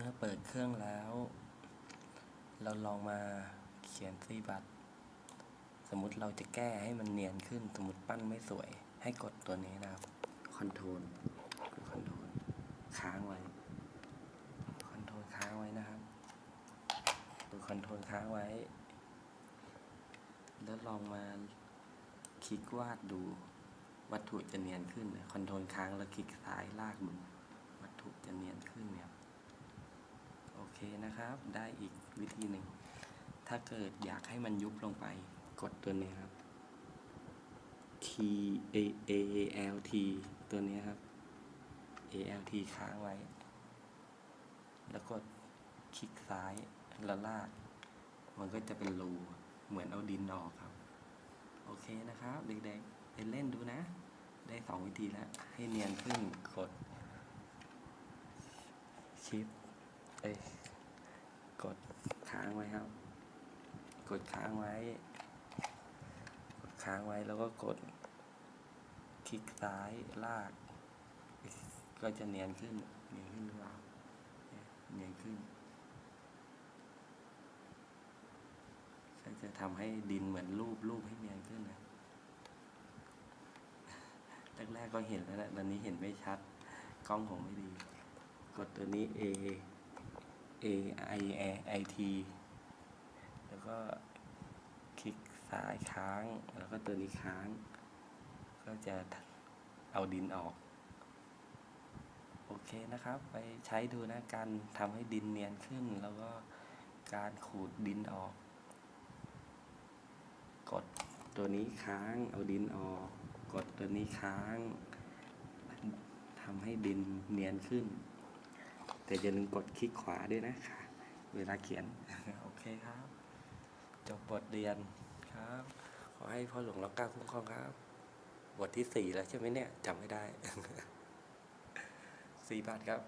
มื่อเปิดเครื่องแล้ว เราลองมาเขียนซีบัตสมมุติเราจะแก้ให้มันเนียนขึ้น สมมติปั้นไม่สวย ให้กดตัวนี้นะครับคอนโทรลกดคอนโทรลค้างไว้คอนโทรลค้างไว้นะครับกดคอนโทรลค้างไว้ แล้วลองมาคลิกวาดดูวัตถุจะเนียนขึ้นคอนโทรลค้างแล้วคลิกซ้ายลากดูวัตถุจะเนียนขึ้นเนี่ย โอเค นะครับ ได้อีกวิธีหนึ่ง ถ้าเกิดอยากให้มันยุบลงไป กดตัวนี้ครับ T A A A L T ตัวนี้ครับ A L T ค้างไว้ แล้วกดคลิกซ้ายแล้วลาก มันก็จะเป็นรู เหมือนเอาดินออกครับ โอเคนะครับ เด็กๆ ไปเล่นดูนะ ได้สองวิธีแล้ว ให้เนียนขึ้นกดชิปเอ้ กดค้างไว้ครับ กดค้างไว้ กดค้างไว้แล้วก็กด คลิกซ้ายลาก ก็จะเนียนขึ้น เนียนขึ้นหรือเปล่าเนี่ยเนียนขึ้นก็จะทำให้ดินเหมือนรูปรูปให้เนียนขึ้นนะแรกๆก็เห็นแล้วแหละตอนนี้เห็นไม่ชัด กล้องผมไม่ดี กดตัวนี้ A A I A I T แล้วก็คลิกซ้ายค้าง แล้วก็ตัวนี้ค้าง ก็จะเอาดินออก โอเคนะครับ ไปใช้ดูนะการทำให้ดินเนียนขึ้น แล้วก็การขูดดินออก กดตัวนี้ค้าง เอาดินออก กดตัวนี้ค้างทำให้ดินเนียนขึ้น แต่อย่าลืมกดคลิกขวาด้วยนะคะ เวลาเขียน โอเคครับ จบบทเรียนครับ ขอให้พ่อหลวงรักก้าคุ้มครองครับ บทที่สี่แล้วใช่ไหมเนี่ยจำไม่ได้สี่บาทครับ